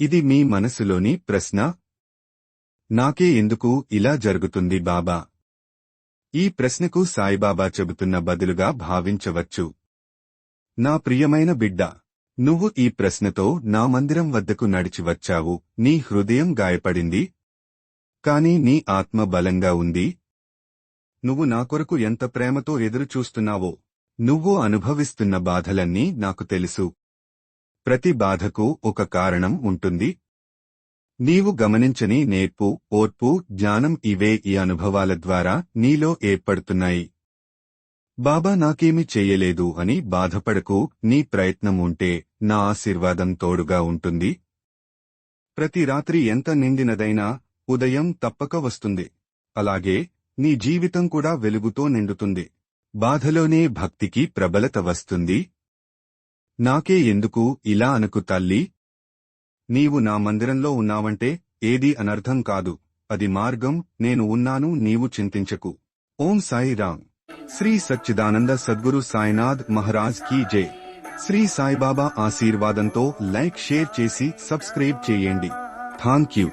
ఇది మీ మనసులోని ప్రశ్న? నాకే ఎందుకు ఇలా జరుగుతుంది బాబా? ఈ ప్రశ్నకు సాయిబాబా చెబుతున్న బదులుగా భావించవచ్చు. నా ప్రియమైన బిడ్డ నువ్వు ఈ ప్రశ్నతో నా మందిరం వద్దకు నడిచి వచ్చావు. నీ హృదయం గాయపడింది. కాని నీ ఆత్మ బలంగా ఉంది. నువ్వు నా కొరకు ఎంత ప్రేమతో ఎదురుచూస్తున్నావో నువ్వు అనుభవిస్తున్న బాధలన్నీ నాకు తెలుసు. ప్రతి బాధకు ఒక కారణం ఉంటుంది. నీవు గమనించని నేర్పు ఓర్పు జ్ఞానం ఇవే ఈ అనుభవాల ద్వారా నీలో ఏర్పడుతున్నాయి. బాబా నాకేమి చెయ్యలేదు అని బాధపడకు నీ ప్రయత్నం ఉంటే నా ఆశీర్వాదం తోడుగా ఉంటుంది. ప్రతి రాత్రి ఎంత నిండినదైనా ఉదయం తప్పక వస్తుంది. అలాగే నీ జీవితం కూడా వెలుగుతో నిండుతుంది. బాధలోనే భక్తికి ప్రబలత వస్తుంది. నాకే ఎందుకు ఇలా అనుకు తల్లి? నీవు నా మందిరంలో ఉన్నావంటే ఏదీ అనర్థం కాదు. అది మార్గం నేను ఉన్నాను నీవు చింతించకు. ఓం సాయి రామ్. శ్రీ సచ్చిదానంద సద్గురు సాయినాథ్ మహారాజ్ కీ జే. శ్రీ సాయిబాబా ఆశీర్వాదంతో లైక్ షేర్ చేసి సబ్స్క్రైబ్ చేయండి. Thank you